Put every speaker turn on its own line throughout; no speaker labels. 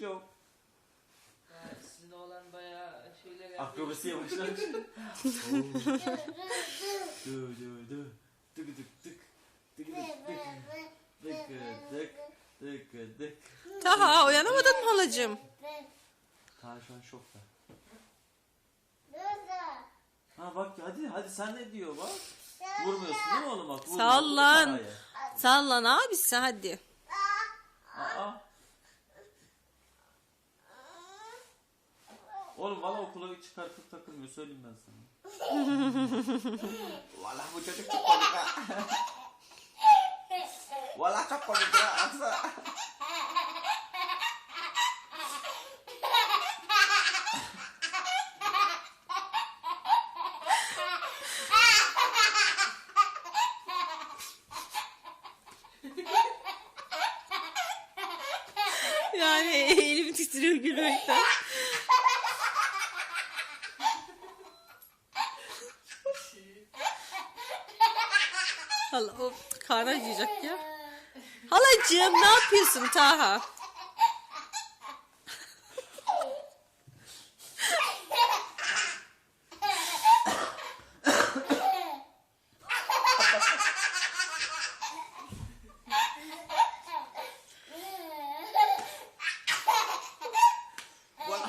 Yok.
Ha, sizin oğlan bayağı şeyler.
Akrobasiye başlamış. Dö dö dö. Tık tık tık. Tık tık tık. Tık tık. Tık tık.
Taha uyanamadın mı halacığım?
Kaan şu an şokta. Ha bak hadi hadi sen ne diyor bak. Vurmuyorsun değil mi oğlum bak? vurmuyorsun
Sallan. Sallan abisi hadi.
Oğlum valla okula çıkartıp takılmıyor söyleyeyim ben sana. valla bu çocuk çok komik ha. valla çok komik ha. Aksana.
Yani elim titriyor gülmekten. Hala o karnı acıyacak ya. Halacığım ne yapıyorsun Taha?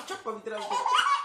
Çok komik ha.